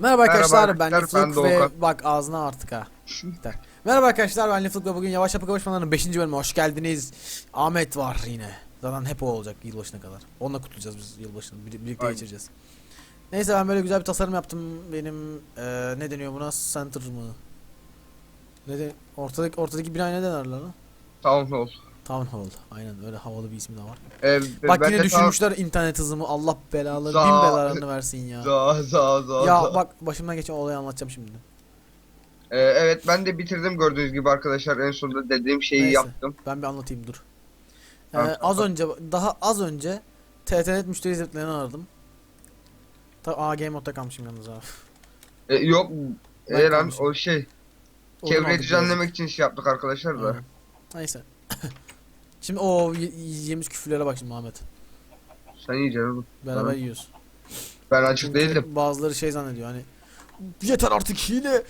Merhaba arkadaşlar ben arkadaşlar, ben Lifluk ve Doğukan. bak ağzına artık ha. Merhaba arkadaşlar ben Lifluk ve bugün Yavaş Yapı Kavuşmalarının 5. bölümüne hoş geldiniz. Ahmet var yine. Zaten hep o olacak yılbaşına kadar. Onunla kutlayacağız biz yılbaşını. Bir- Birlikte Aynen. geçireceğiz. Neyse ben böyle güzel bir tasarım yaptım. Benim eee ne deniyor buna? Center mı? Ne de ortadaki ortadaki bina ne denir lan? Town Hall. Town Hall. Aynen öyle havalı bir ismi de var. Ee, Bak yine de düşürmüşler internet hızımı. Allah belaları Za- bin belalarını versin ya. Za za za Ya za. bak başımdan geçen olayı anlatacağım şimdi. Ee, evet ben de bitirdim gördüğünüz gibi arkadaşlar en sonunda dediğim şeyi Neyse. yaptım. Ben bir anlatayım dur. Ee, az önce daha az önce TTNet müşteri hizmetlerini aradım. Ta aa game modda kalmışım yalnız abi. Ee, yok Ben o şey çevreyi düzenlemek için şey yaptık arkadaşlar da. Aynen. Neyse. Şimdi o yiyeceğimiz küfürlere bak şimdi Ahmet. Sen yiyeceksin oğlum. Beraber Tamam. yiyoruz. Ben açık değildim. Bazıları şey zannediyor hani yeter artık hile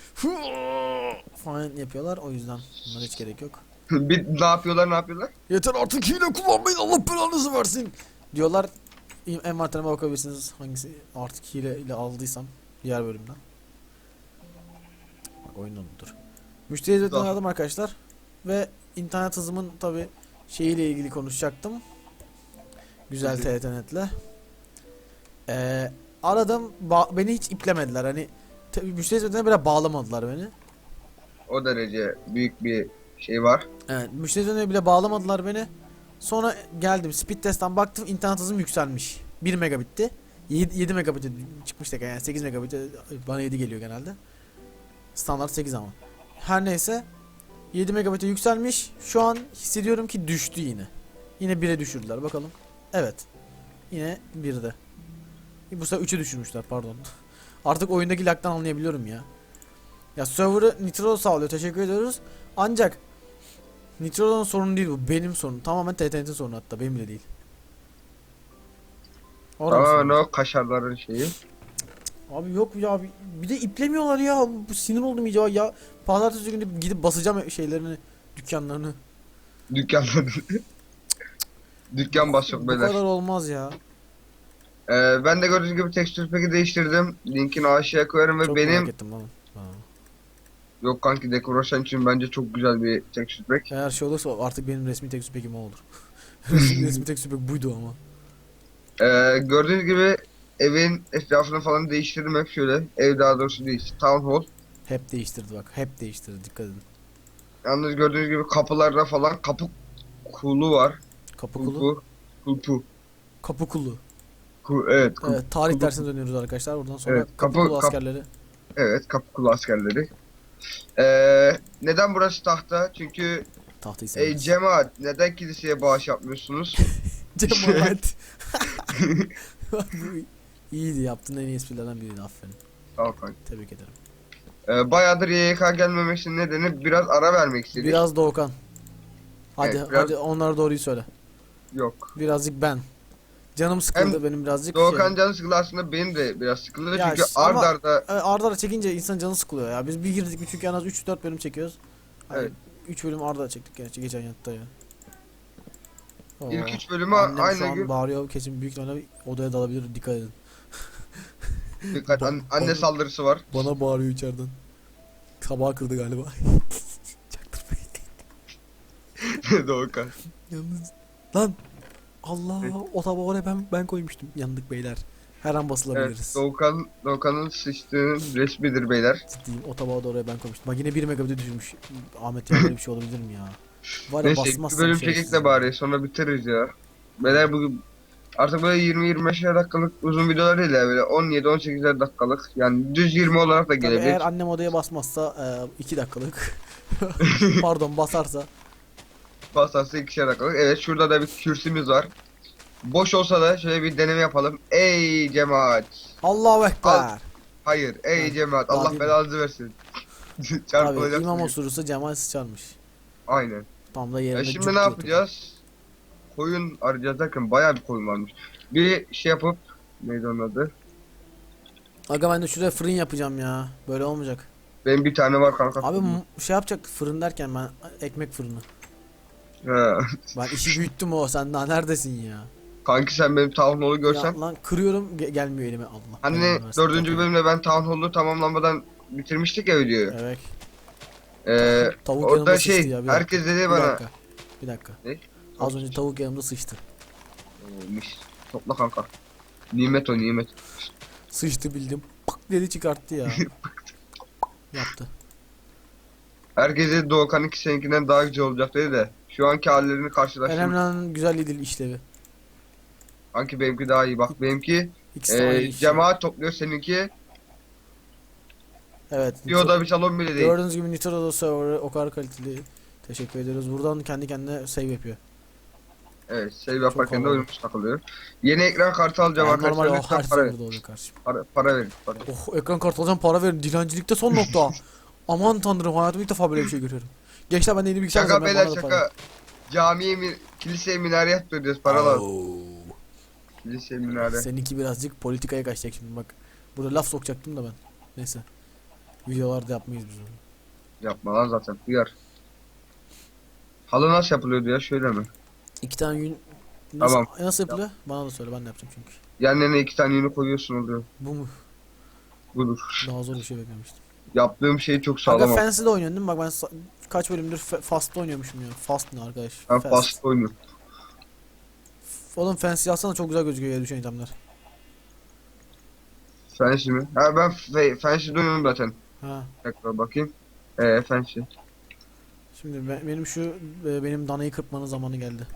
falan yapıyorlar o yüzden bunlara hiç gerek yok. bir ne yapıyorlar ne yapıyorlar? Yeter artık hile kullanmayın Allah belanızı versin diyorlar. Envanterime bakabilirsiniz hangisi artık hile ile aldıysam diğer bölümden. Bak oyundan dur. Müşteri hizmetini Daha. aradım arkadaşlar ve internet hızımın tabi şeyiyle ilgili konuşacaktım. Güzel. TTNet'le. Ee, aradım beni hiç iplemediler hani te- müşteri hizmetine bile bağlamadılar beni. O derece büyük bir şey var. Evet, müşteri hizmetine bile bağlamadılar beni. Sonra geldim speed testten baktım internet hızım yükselmiş. 1 megabitti. 7, 7 megabit çıkmış tekrar yani 8 megabit bana 7 geliyor genelde. Standart 8 ama. Her neyse 7 megabit'e yükselmiş. Şu an hissediyorum ki düştü yine. Yine 1'e düşürdüler bakalım. Evet. Yine 1'de. Bu sefer 3'e düşürmüşler pardon. Artık oyundaki lag'dan anlayabiliyorum ya. Ya server'ı Nitro sağlıyor teşekkür ediyoruz. Ancak Nitro'nun sorunu değil bu benim sorunum. Tamamen TTNT'in sorunu hatta benim bile değil. Orada Tamamen sorun? o kaşarların şeyi. Abi yok ya bir, bir de iplemiyorlar ya. Bu sinir oldum iyice ya. Pazartesi günü gidip basacağım şeylerini, dükkanlarını. Dükkanları. Dükkan basıyor Bu beyler. kadar olmaz ya. Ee, ben de gördüğünüz gibi tekstür peki değiştirdim. Linkini aşağıya koyarım ve Çok benim merak ettim oğlum. Ha. yok kanki dekorasyon için bence çok güzel bir tekstür pack. Eğer şey olursa artık benim resmi tek süpekim o olur. resmi, resmi tek süpek buydu ama. Ee, gördüğünüz gibi evin etrafını falan değiştirdim hep şöyle. Ev daha doğrusu değil. Town hall. Hep değiştirdi bak. Hep değiştirdi dikkat edin. Yalnız gördüğünüz gibi kapılarda falan kapı kulu var. Kapı kulu. Kulpu. Kulpu. Kapı kulu. Ku, evet, kul- Evet tarih kulu. dersine dönüyoruz arkadaşlar. Buradan sonra Evet, kapı, kapı- kulu kap- askerleri. evet kapı kulu askerleri. Ee, neden burası tahta? Çünkü Tahtayı severiz. cemaat neden kiliseye bağış yapmıyorsunuz? Cemaat. İyiydi yaptığın en iyi esprilerden biriydi aferin. Tamam kanki. Tebrik ederim. Ee, bayağıdır YYK gelmemesinin nedeni biraz ara vermek istedik. Biraz Doğukan. Hadi Evet, biraz- hadi onlara doğruyu söyle. Yok. Birazcık ben. Canım sıkıldı benim birazcık. Doğukan şey. canı sıkıldı aslında benim de biraz sıkıldı Ya çünkü işte ard ama- arda E, arda arda çekince insan canı sıkılıyor ya. Biz bir girdik bir çünkü en az 3-4 bölüm çekiyoruz. Hani Evet. 3 bölüm arda çektik gerçi geçen yatta ya. Oo. ilk üç bölümü Annem şu aynı an gün bağırıyor kesin büyük ihtimalle odaya dalabilir dikkat edin. Dikkat an- anne saldırısı var. Bana bağırıyor içeriden. Tabağı kırdı galiba. Çaktırmayın. Doğukan. Yalnız lan Allah o tabağı oraya ben ben koymuştum. Yandık beyler. Her an Evet, basılabiliriz. Doğukan, Doğukan'ın sıçtığının resmidir beyler. Ciddiyim o tabağı da oraya ben koymuştum. Bak yine 1 megabit'e düşürmüş. Ahmet ya böyle bir şey olabilir mi ya? Var ya Neyse bir basmazsam bölüm şerefsiz çekik de bari sonra bitiririz ya. Beyler bugün artık böyle 20-25 dakikalık uzun videolar değil ya böyle 17-18 dakikalık yani düz 20 olarak da Tabii gelebilir. eğer annem odaya basmazsa 2 dakikalık. Pardon basarsa. Basarsa 2'şer dakikalık. Evet şurada da bir kürsümüz var. Boş olsa da şöyle bir deneme yapalım. Ey cemaat. Allahu Ekber. Hayır ey Ha, cemaat Allah belanızı versin. Çarpılacak. imam osurursa cemal sıçarmış. Aynen. Tam da yerine şimdi cuk ne yapacağız? Koyun arayacağız derken bayağı bir koyun varmış. Bir şey yapıp neydi onun adı? Aga ben de şuraya fırın yapacağım ya. Böyle olmayacak. Benim bir tane var kanka. Abi şey yapacak fırın derken ben ekmek fırını. Ha. Ben işi büyüttüm o sen daha neredesin ya? Kanki sen benim Town Hall'u görsen. Ya lan kırıyorum ge- gelmiyor elime Allah. Hani belanı versin. dördüncü bölümde ben Town Hall'u tamamlamadan bitirmiştik ya videoyu. Evet. Ee, Tavuk orada şey ya, bir herkes dedi Bir bana. dakika. Bir dakika. Ne? Az önce tavuk yanımda sıçtı. Olmuş. Topla kanka. Nimet o nimet. Sıçtı bildim. Pık dedi çıkarttı ya. Yaptı. Herkes dedi Doğukan iki seninkinden daha güzel olacak dedi de. Şu anki hallerini karşılaştım. Önemli olan güzel değil işlevi. Kanki benimki daha iyi. Bak benimki İkisi de aynı e, iş. cemaat topluyor seninki. Evet. Bir oda bir salon bile değil. Gördüğünüz gibi Nitro'da server'ı o kadar kaliteli. Teşekkür ediyoruz. Buradan kendi kendine save yapıyor. Evet save yaparken de havalı. oyunumuz takılıyor. Yeni ekran kartı alacağım normal arkadaşlar. o Lütfen para, serverda oluyor kardeşim. para, para verin. Para. Oh ekran kartı alacağım para verin. Dilencilikte son nokta. Aman tanrım hayatımda ilk defa böyle bir şey görüyorum. Gençler ben de yeni bilgisayar Şaka alacağım, beyler şaka. Camiye mi, kiliseye minare yaptıracağız para lazım. Kiliseye minare. Seninki birazcık politikaya kaçacak şimdi bak. Burada laf sokacaktım da ben. Neyse. Videolarda yapmayız biz onu. Yapma lan zaten. Duyar. Halı nasıl yapılıyordu ya şöyle mi? İki tane yün... Nasıl, Tamam. nasıl yapılıyor? Bana da söyle ben de yapacağım çünkü. Yanlarına iki tane yünü koyuyorsun oluyor. Bu mu? Budur. Daha zor bir şey beklemiştim. Yaptığım şey çok Kanka sağlam. Fancy'de oynuyorsun değil mi? Bak ben sa- kaç bölümdür Fa- Fast'ta oynuyormuşum ya. Fast ne arkadaş? Ben fast oynuyorum. Oğlum Fancy alsana çok güzel gözüküyor ya düşen itemler. Fancy mi? Ha ben fe- Fancy oynuyorum zaten. Ha. Tekrar bakayım. Eee Fancy. Şimdi be- benim şu e, benim danayı kırpmanın zamanı geldi.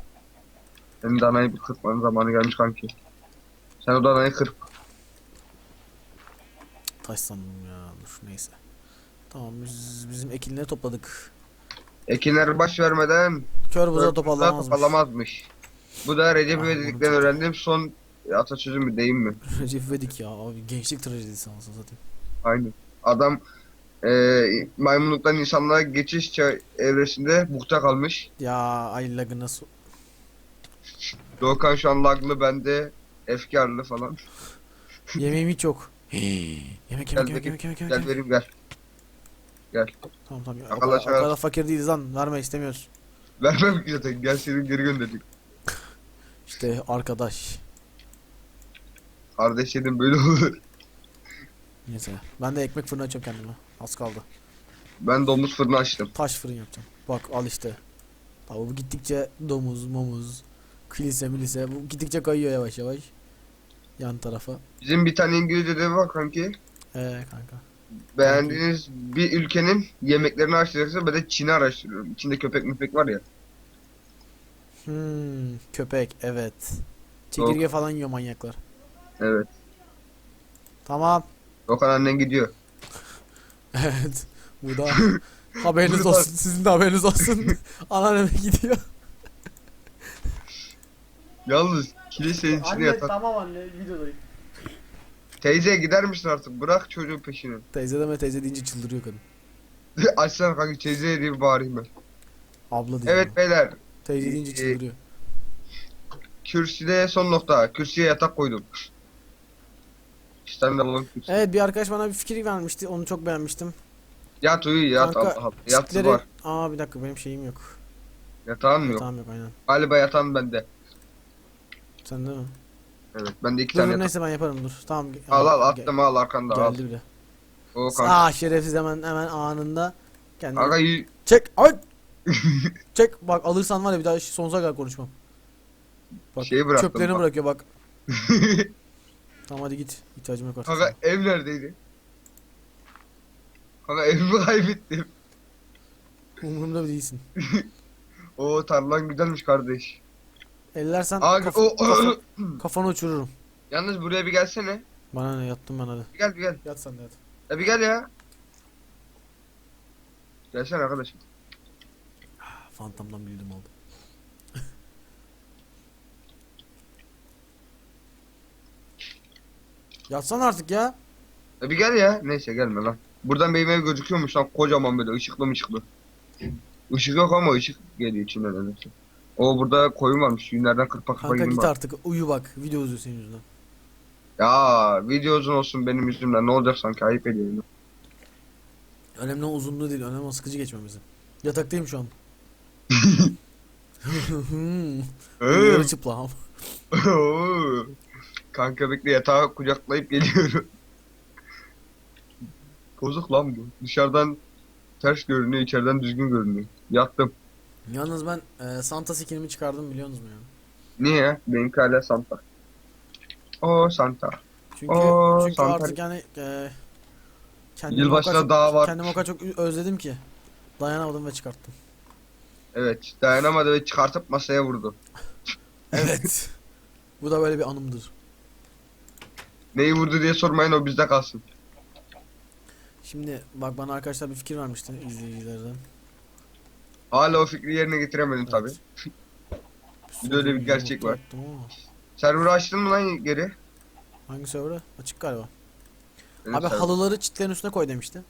Senin danayı bir kırpmanın zamanı gelmiş kanki. Sen o danayı kırp. Taş sandım ya. Dur neyse. Tamam biz bizim ekinleri topladık. Ekinler baş vermeden Kör buza toparlamazmış. toparlamazmış. Bu da Recep İvedik'ten öğrendiğim son atasözü mü değil mi? Recep İvedik ya abi gençlik trajedisi anasını satayım. Aynen. Adam eee maymunluktan insanlığa geçiş evresinde bukta kalmış. Ya ay lagı nasıl? Doğukan şu an laglı bende efkarlı falan. Yemeğim hiç yok. yemek yemek Gel yemek bakayım, yemek yemek Gel yemek. vereyim gel. Gel. Tamam tamam. O Arkadaşlar- kadar, o kadar fakir değiliz lan. Verme istemiyoruz. Vermem ki zaten. Gel seni geri gönderdik. İşte arkadaş. Kardeşlerim böyle olur. Neyse. Ben de ekmek fırını açıyorum kendime. Az kaldı. Ben domuz fırını açtım. Taş fırın yapacağım. Bak al işte. Tabi bu gittikçe domuz, momuz, kilise milise bu gittikçe kayıyor yavaş yavaş. Yan tarafa. Bizim bir tane İngiliz ödevi var kanki. Ee kanka. Beğendiğiniz bir ülkenin yemeklerini araştıracaksınız. Ben de Çin'i araştırıyorum. İçinde köpek müpek var ya. Hmm, köpek evet. Çekirge falan yiyor manyaklar. Evet. Tamam. Doğukan annen gidiyor. Evet. Bu da haberiniz olsun. Sizin de haberiniz olsun. Anneanneme gidiyor. Yalnız kilisenin içine yatar. tamam anne videodayım. Teyze gider misin artık? Bırak çocuğun peşini. Teyze deme teyze deyince çıldırıyor kadın. Açsana kanka teyze diye bir bağırayım ben. Abla diyor. Evet beyler. Teyze deyince Ee, çıldırıyor. Kürsüde son nokta. Kürsüye yatak koydum. İşte de olan kürsü. Evet bir arkadaş bana bir fikir vermişti. Onu çok beğenmiştim. Yat uyu yat Kanka, Allah Allah. Yatsı Çitleri... var. Aa bir dakika benim şeyim yok. Yatağın mı yok? Tamam yok aynen. Galiba yatağın bende. Sen de mi? Evet bende iki Dur tane dur neyse ben yaparım dur. Tamam. ge- Al al attım al arkanda al. Geldi bile. O kanka. Aa şerefsiz hemen hemen anında. Kendini... Kanka y- Çek. Ay. Çek. Bak alırsan var ya bir daha sonsuza kadar konuşmam. Bak Şeyi bıraktım çöplerini bak. bırakıyor bak. Tamam hadi git. İhtiyacım yok artık. Kanka ev neredeydi? Kanka evimi kaybettim. Umurumda bile değilsin. O tarlan güzelmiş kardeş. Ellersen Aa, kaf- o, kafa- kafanı uçururum. Yalnız buraya bir gelsene. Bana ne yattım ben hadi. Bir gel bir gel. Yat sen de yat. Ya bir gel ya. Gelsene arkadaşım. Fantomdan bildim oldu. Yatsan artık ya. Ya bir gel ya. Neyse gelme lan. Buradan benim ev gözüküyormuş lan kocaman böyle ışıklı ışıklı. Işık yok ama ışık geliyor içinden nedense. O burada koyun varmış. Yünlerden kırpa kırpa Kanka yün git var. artık uyu bak. Video uzuyor senin yüzünden. Ya video uzun olsun benim yüzümden. Ne olacak sanki ayıp ediyorum. Önemli olan uzunluğu değil. Önemli olan sıkıcı geçmemizi. Yataktayım şu an. Yarı çıplağım. Kanka bekle yatağı kucaklayıp geliyorum. Bozuk lan bu. Dışarıdan ters görünüyor, içeriden düzgün görünüyor. Yattım. Yalnız ben e, Santa skinimi çıkardım biliyor musunuz ya? Niye? Benimki hala Santa. O Santa. Çünkü Oo, çünkü Santa. artık yani e, kendimi Yılbaşına daha var. kendimi o kadar çok özledim ki dayanamadım ve çıkarttım. Evet, dayanamadı ve çıkartıp masaya vurdu. Evet. Bu da böyle bir anımdır. Neyi vurdu diye sormayın o bizde kalsın. Şimdi bak bana arkadaşlar bir fikir vermişti izleyicilerden. Hala o fikri yerine getiremedim tabi. Bir de öyle bir gerçek var. Server'ı açtın mı lan geri? Hangi server'a? Açık galiba. Benim Abi server. halıları çitlerin üstüne koy demişti.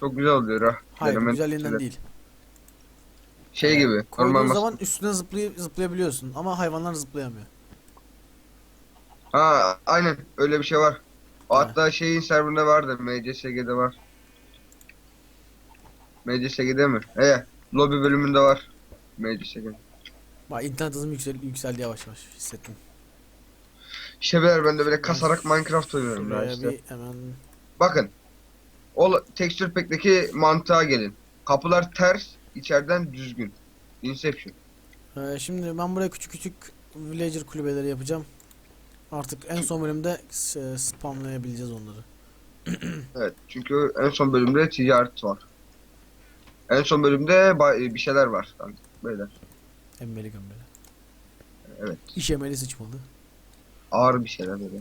Çok güzel oluyor ha. Hayır Denemen- güzelliğinden değil. Şey gibi. Koyduğun Normal zaman mas- üstüne zıplay zıplayabiliyorsun ama hayvanlar zıplayamıyor. Ha aynen öyle bir şey var. O Evet. hatta şeyin serverında vardı. MCSG'de var. MCSG'de mi? He. Lobby bölümünde var. MCSG. Bak internet hızım yüksel yükseldi yavaş yavaş hissettim. İşte beyler ben de böyle kasarak Minecraft oynuyorum ya Şuraya işte. bir hemen Bakın. O texture pack'teki mantığa gelin. Kapılar ters, içeriden düzgün. Inception. Ee, şimdi ben buraya küçük küçük villager kulübeleri yapacağım. Artık en son bölümde s- spamlayabileceğiz onları. Evet. Çünkü en son bölümde ticaret var. En son bölümde ba- bir şeyler var. Yani beyler. Emmeli gömbeli. Evet. İş emeli sıçmalı. Ağır bir şeyler böyle.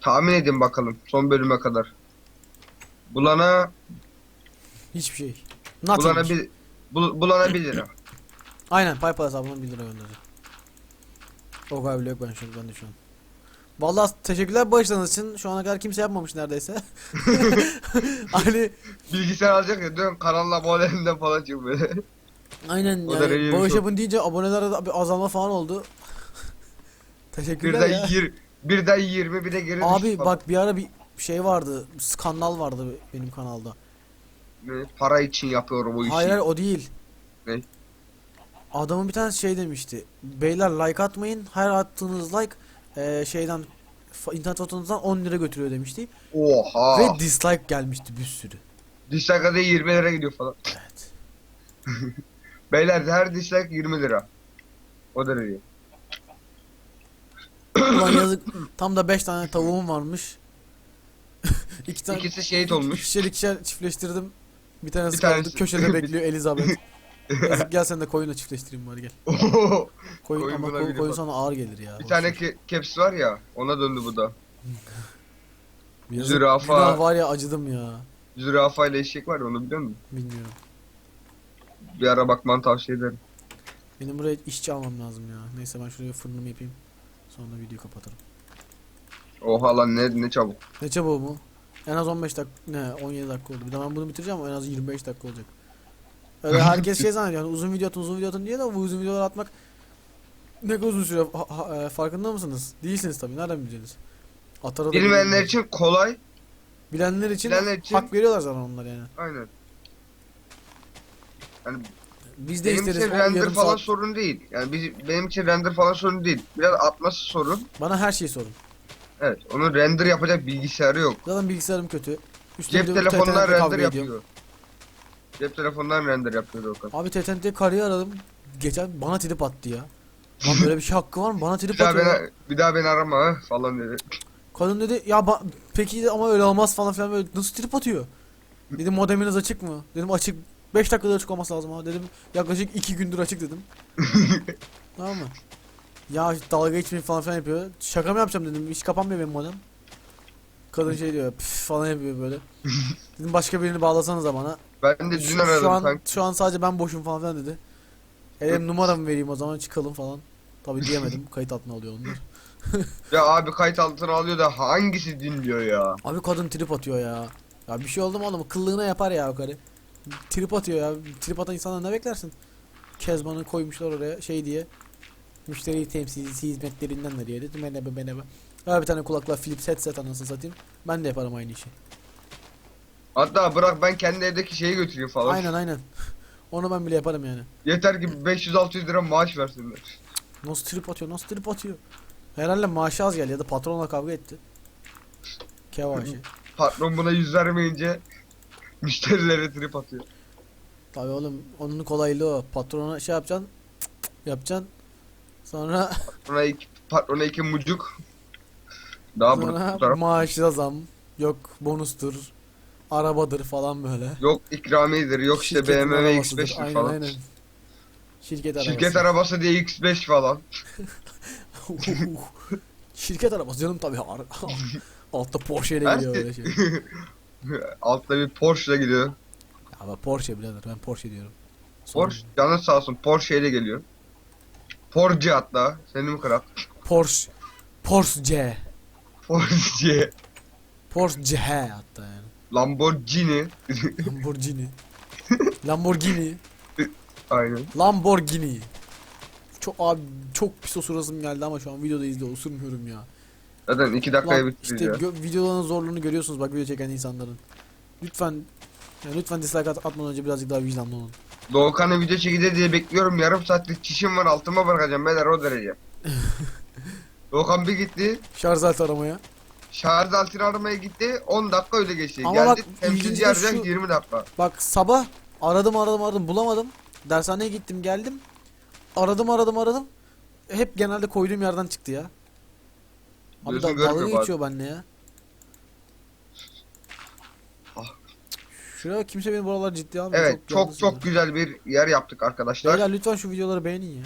Tahmin edin bakalım son bölüme kadar. Bulana Hiçbir şey. Nothing. bulana bir bul, bulana 1 lira. Aynen PayPal hesabından 1 lira göndereceğim. O kadar bile yok ben şu ben de şu an. Vallahi teşekkürler bağışladığınız için. Şu ana kadar kimse yapmamış neredeyse. hani Bilgisayar alacak ya dön kanalla aboneliğinden falan çık böyle. aynen O da yani bağış şey. yapın deyince abonelerde bir azalma falan oldu. Teşekkürler birden ya. yir, birden 20 bir de geri düştü Abi falan. bak bir ara bir şey vardı. Skandal vardı benim kanalda. Ne, Para için yapıyorum bu işi. Hayır hayır o değil. Ne? Adamın bir tane şey demişti. Beyler like atmayın. Her attığınız like eee, şeyden internet fotonuzdan 10 lira götürüyor demişti. Oha. Ve dislike gelmişti bir sürü. Dislike'a da 20 lira gidiyor falan. Evet. Beyler her dislike 20 lira. O derece. Ulan yazık tam da 5 tane tavuğum varmış. İki tane İkisi şehit olmuş. ikişer ikişer çiftleştirdim. Bir tanesi Bir kaldı tanesi- köşede bekliyor Elizabeth. Yazık gel sen de koyunla çiftleştireyim bari gel. Koyun, Koyun ama buna koyun, biri koyun bak. sana ağır gelir ya. bir tane ke- caps var ya ona döndü bu da. Yazık, zürafa. günah var ya acıdım ya. Zürafa ile eşek var ya onu biliyor musun? Bilmiyorum. Bir ara bakmanı tavsiye ederim. Benim buraya işçi almam lazım ya. Neyse ben şuraya fırınımı yapayım. Sonra videoyu kapatırım. Oha lan ne, ne çabuk. Ne çabuk mu? En az 15 dakika, ne 17 dakika oldu. Bir de ben bunu bitireceğim en az 25 dakika olacak. Öyle herkes şey zannediyor yani uzun video atın uzun video atın diye de bu uzun videolar atmak ne kadar uzun süre Ha- ha- e, farkında mısınız? Değilsiniz tabii nereden bileceksiniz? Atarı da Bilmeyenler için kolay. Bilenler için, bilenler için- hak veriyorlar zaten onlar yani. Aynen. Yani Biz de benim isteriz için 10 render falan saat. sorun değil. Yani biz, benim için render falan sorun değil. Biraz atması sorun. Bana her şeyi sorun. Evet. Onun render yapacak bilgisayarı yok. Zaten bilgisayarım kötü. Üstüne Cep kavga render ediyorum. Cep telefonundan render yapıyor Okan. Abi TTNT karıyı aradım. Geçen bana trip attı ya. Lan böyle bir şey hakkı var mı? Bana trip Bir daha atıyor. beni, bir daha beni arama ha falan dedi. Kadın dedi ya ba- peki de ama öyle olmaz falan filan böyle nasıl trip atıyor? Dedim modeminiz açık mı? Dedim açık 5 dakikada açık olması lazım ha dedim. Yaklaşık 2 gündür açık dedim. tamam mı? Ya dalga geçmeyin falan filan yapıyor. Şaka mı yapacağım dedim. Hiç kapanmıyor benim modem. Kadın şey diyor püf falan yapıyor böyle. dedim başka birini bağlasanıza bana. Ben de dün Şu, aradım şu an kanka. şu an sadece ben boşum falan filan dedi. E dedim numaramı vereyim o zaman çıkalım falan. Tabi diyemedim. Kayıt altına alıyor onlar. Ya abi kayıt altına alıyor da hangisi dinliyor ya? Abi kadın trip atıyor ya. Ya bir şey oldu mu oğlum? Kıllığına yapar ya o karı. Trip atıyor ya. Trip atan insanlar ne beklersin? Kezban'ı koymuşlar oraya şey diye. Müşteri temsilcisi hizmetlerinden veriyor. Dedim merhaba merhaba. Ver bir tane kulaklığa Philips headset anasını satayım. Ben de yaparım aynı işi. Hatta bırak ben kendi evdeki şeyi götüreyim falan. Aynen aynen. Onu ben bile yaparım yani. Yeter ki 500-600 lira maaş versinler. Nasıl trip atıyor nasıl trip atıyor. Herhalde maaşı az geldi ya da patronla kavga etti. Kevaşi. Patron buna yüz vermeyince müşterilere trip atıyor. Tabii oğlum onun kolaylığı o. Patrona şey yapacaksın. yapacaksın. Sonra Patrona iki, patrona iki mucuk. Daha bunu sonra tutarım. maaşına zam. Yok bonustur. Arabadır falan böyle. Yok ikramiyedir, yok işte Şirketin BMW arabasıdır. X5'tir aynen, falan. Aynen. Şirket arabası. Şirket arabası diye X5 falan. Şirket arabası canım tabii. Altta Porsche ile Her geliyor şey- öyle şey. Altta bir Porsche gidiyor. Ya ben Porsche birader ben Porsche diyorum. Sorun Porsche canın sağ olsun Porsche ile geliyor. Porsche hatta. Senin mi kral? Porsche. Porsche. Porsche. Porsche hatta yani. Lamborghini. Lamborghini. Lamborghini. Aynen. Lamborghini. Çok abi çok pis osurasım geldi ama şu an videoda izle osurmuyorum ya. Zaten iki dakikaya Lan bitiririz işte ya. gö- videoların zorluğunu görüyorsunuz bak video çeken insanların. Lütfen yani lütfen dislike at atmadan önce birazcık daha vicdanlı olun. Doğukan'ı video çekeceğiz diye bekliyorum. Yarım saatlik çişim var altıma bırakacağım beyler o derece. Doğukan bir gitti. Şarj aleti aramaya. Şarj altını aramaya gitti. 10 dakika öyle geçti. Ama Geldi bak, temsilci arayacak şu- 20 dakika. Bak sabah aradım aradım aradım bulamadım. Dershaneye gittim geldim. Aradım aradım aradım. Hep genelde koyduğum yerden çıktı ya. Abi da, görmüyor dalga bazen. geçiyor benimle ya. Ah. Şuraya bak, kimse beni buralar ciddiye almıyor. Evet çok yalnız çok güzel bir yer yaptık arkadaşlar. Beyler lütfen şu videoları beğenin ya.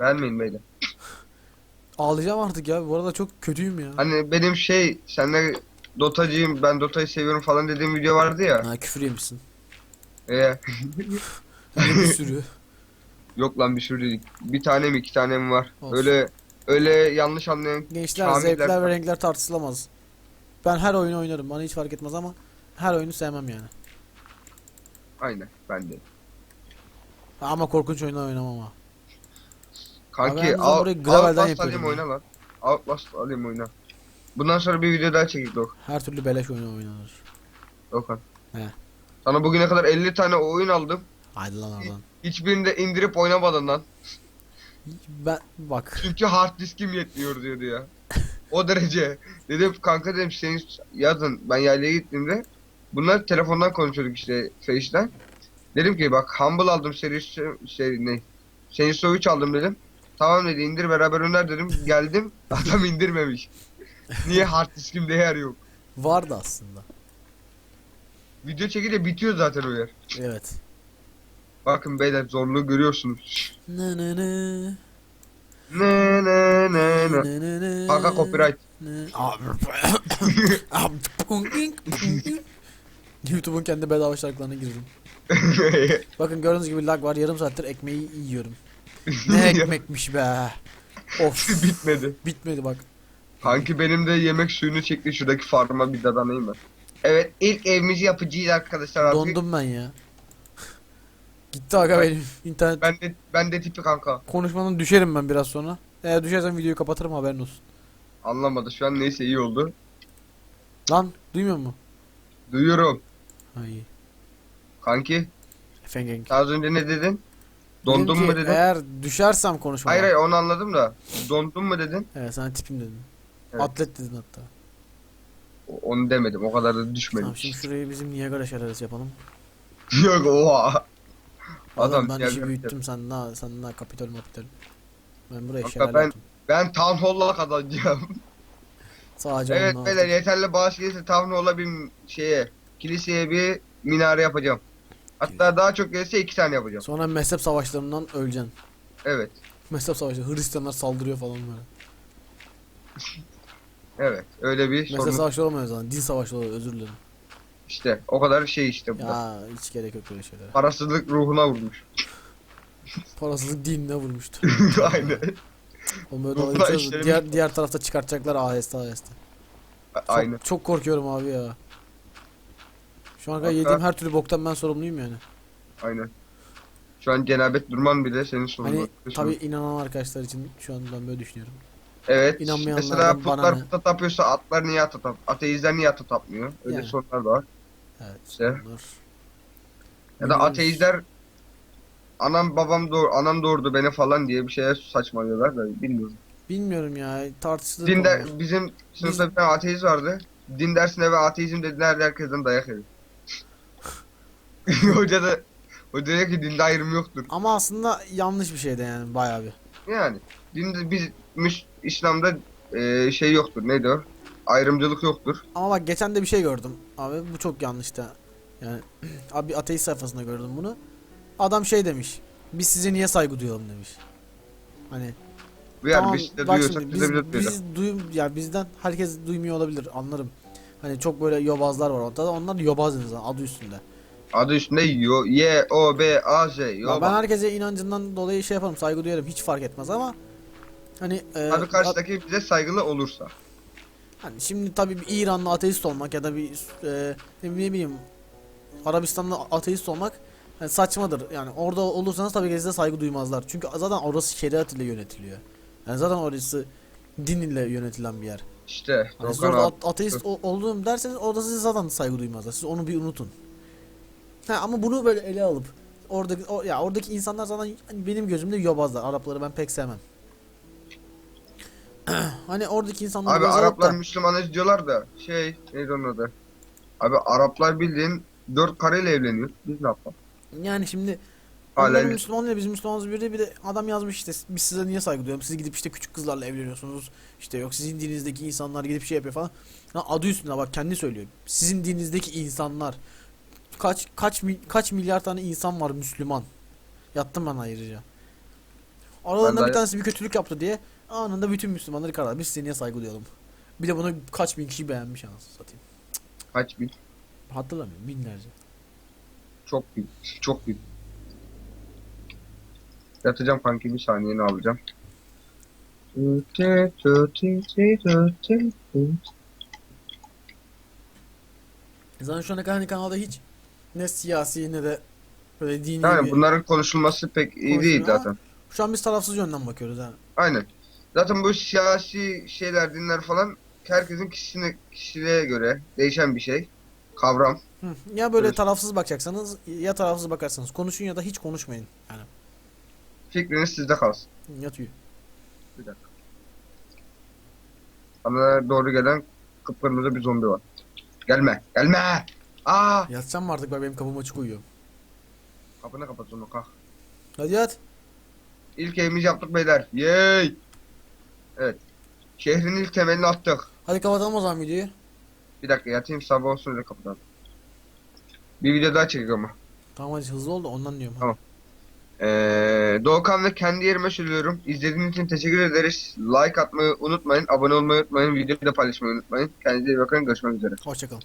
Beğenmeyin beyler. Ağlayacağım artık ya. Bu arada çok kötüyüm ya. Hani benim şey senle Dotacıyım ben Dota'yı seviyorum falan dediğim video vardı ya. Ha küfür yemişsin. Ee, bir sürü. yok lan bir sürü değil. Bir tane mi iki tane mi var? Olsun. Öyle öyle yanlış anlayan Gençler Kamiller- zevkler ve renkler tartışılamaz. Ben her oyunu oynarım. Bana hiç fark etmez ama her oyunu sevmem yani. Aynen ben de. Ama korkunç oyunlar oynamam ha. Abi Kanki burayı gravelden Outlast yapıyorum alayım ya. oyna lan. Outlast alayım oyna. Bundan sonra bir video daha çektik Dok. Her türlü beleş oyunu oynanır. Dokan. He. Sana bugüne kadar 50 tane oyun aldım. Haydi lan oradan. Hiçbirini de indirip oynamadın lan. Ben bak. Çünkü hard diskim yetmiyor diyordu ya. O derece. Dedim kanka dedim senin yazın ben yaylaya gittiğimde bunlar telefondan konuşuyorduk işte Face'den. Dedim ki bak Humble aldım serisi şey ne? Saints Row 3 aldım dedim. Tamam dedi indir beraber öner dedim. Geldim adam indirmemiş. Niye hard diskimde yer yok? Vardı aslında. Video çekince bitiyor zaten o yer. Evet. Bakın beyler zorluğu görüyorsunuz. Ne ne ne. Ne ne ne ne. Ne ne ne. Kanka copyright. Ne. YouTube'un kendi bedava şarkılarına girdim. Bakın gördüğünüz gibi lag var. Yarım saattir ekmeği yiyorum. Ne ekmekmiş be. Of. Bitmedi. Bitmedi bak. Kanki benim de yemek suyunu çekti şuradaki farma bir dadanayım ben. Evet ilk evimizi yapacağız arkadaşlar artık. Dondum ben ya. Gitti aga benim internet. Ben de ben de tipi kanka. Konuşmadan düşerim ben biraz sonra. Eğer düşersem videoyu kapatırım haberin olsun. Anlamadı şu an neyse iyi oldu. Lan duymuyor mu? Duyuyorum. Hayır. Kanki Efendim. az önce ne dedin? Dondun Dedim mu ki, dedin? Eğer düşersem konuşmadan. Hayır hayır onu anladım da. Dondun mu dedin? Evet sana tipim dedim. Evet. Atlet dedin hatta. O- Onu demedim o kadar da düşmedim. Tamam şimdi şurayı bizim Niagara şelalesi yapalım. Yok oha. Adam Adam ben işi büyüttüm sen daha sen daha kapitol mapitol. Ben buraya Kanka şelale ben- yaptım. Ben Town Hall'la kazanacağım. Sadece evet onunla beyler yeterli bağış gelirse Town Hall'a bir şeye kiliseye bir minare yapacağım. Hatta daha çok gelirse iki tane yapacağım. Sonra mezhep savaşlarından öleceksin. Evet. Mezhep savaşları Hristiyanlar saldırıyor falan böyle. Evet. Öyle bir Mezhep sorun. savaşları olmuyor zaten. Din savaşları oluyor özür dilerim. İşte o kadar şey işte bu. da. Ya hiç gerek yok böyle şeylere. Parasızlık ruhuna vurmuş. Parasızlık dinine vurmuştu. Aynen. Oğlum böyle işlemiş. diğer, diğer tarafta çıkartacaklar aheste aheste. Çok, Aynen. çok korkuyorum abi ya. Şu an Hatta- yediğim her türlü boktan ben sorumluyum yani. Aynen. Şu an cenabet durman bile senin sorunun. Hani tabi inanan arkadaşlar için şu an ben böyle düşünüyorum. Evet. inanmayanlardan Mesela bana putlar ne? puta tapıyorsa atlar niye ata tap? Ateistler niye ata tapmıyor? Öyle Yani. sorunlar da var. Evet. İşte. Dur. Ya da ateistler anam babam doğur, anam doğurdu beni falan diye bir şeye saçmalıyorlar da bilmiyorum. Bilmiyorum ya tartışılır. Din de, konular. bizim sınıfta bir tane ateist vardı. Din dersine ve ateizm dediler de herkesten dayak yedi. hoca da hoca diyor ki dinde ayrım yoktur. Ama aslında yanlış bir şey de yani bayağı bir. Yani dinde biz Müs- İslam'da e, şey yoktur. Neydi o? Ayrımcılık yoktur. Ama bak geçen de bir şey gördüm. Abi bu çok yanlıştı. Yani abi ateist sayfasında gördüm bunu. Adam şey demiş. Biz size niye saygı duyalım demiş. Hani yani tamam biz de bak şimdi biz, biz, de bir biz duyum ya bizden herkes duymuyor olabilir anlarım. Hani çok böyle yobazlar var ortada. Onlar yobaz insan adı üstünde. Adı üstünde yo, Y, O, B, A, Z. Ya Yo, ben herkese inancından dolayı şey yaparım saygı duyarım hiç fark etmez ama hani e, Tabii karşıdaki bize saygılı olursa. Hani şimdi tabii bir İranlı ateist olmak ya da bir e, ne bileyim Arabistanlı ateist olmak yani saçmadır. Yani orada olursanız tabii ki size saygı duymazlar. Çünkü zaten orası şeriat ile yönetiliyor. Yani zaten orası din ile yönetilen bir yer. İşte. Hani siz orada abi. at- ateist o- olduğum derseniz orada size zaten saygı duymazlar. Siz onu bir unutun. Ha, ama bunu böyle ele alıp oradaki o, ya oradaki insanlar zaten hani benim gözümde yobazlar. Arapları ben pek sevmem. hani oradaki insanlar Abi Araplar da- Müslümanız diyorlar da şey neydi onun adı? Abi Araplar bildiğin dört karıyla evleniyor. Biz ne yapalım? Yani şimdi Hala öyle. Müslümanıyla biz Müslümanız bir de bir de adam yazmış işte biz size niye saygı duyuyorum siz gidip işte küçük kızlarla evleniyorsunuz işte yok sizin dininizdeki insanlar gidip şey yapıyor falan ya adı üstünde bak kendi söylüyor sizin dininizdeki insanlar kaç kaç kaç milyar tane insan var Müslüman yattım ben ayrıca aralarında Ben bir tanesi bir kötülük yaptı diye anında bütün Müslümanları karar biz size niye saygı duyalım bir de bunu kaç bin kişi beğenmiş anasını satayım Kaç bin? hatırlamıyorum binlerce Çok bin. Çok bin. Yatacağım kanki bir saniyeni alacağım. Zaten şu ana kadar hani kanalda hiç ne siyasi ne de böyle dini Yani bir... bunların konuşulması pek iyi değil zaten. Şu an biz tarafsız yönden bakıyoruz ha. Aynen. Zaten bu siyasi şeyler, dinler falan herkesin kişisine, kişiliğe göre değişen bir şey. Kavram. Hı. Ya böyle Evet. tarafsız bakacaksanız ya tarafsız bakarsanız konuşun ya da hiç konuşmayın. Yani Fikriniz sizde kalsın. yatıyor. Bir dakika. Bana doğru gelen kıpkırmızı bir zombi var. Gelme. Gelme. Aa! Yatacağım mı artık bak benim kapım açık uyuyor. Kapını kapat onu kalk. Hadi yat. İlk evimizi yaptık beyler. Yey! Evet. Şehrin ilk temelini attık. Hadi kapatalım o zaman videoyu. Bir dakika yatayım sabah olsun öyle kapatalım. Bir video daha çekiyorum ama. Tamam hadi hızlı oldu ondan diyorum. Tamam. Ee, Doğukan ve kendi yerime söylüyorum. İzlediğiniz için teşekkür ederiz. Like atmayı unutmayın. Abone olmayı unutmayın. Videoyu da paylaşmayı unutmayın. Kendinize iyi bakın. Görüşmek üzere. Hoşçakalın.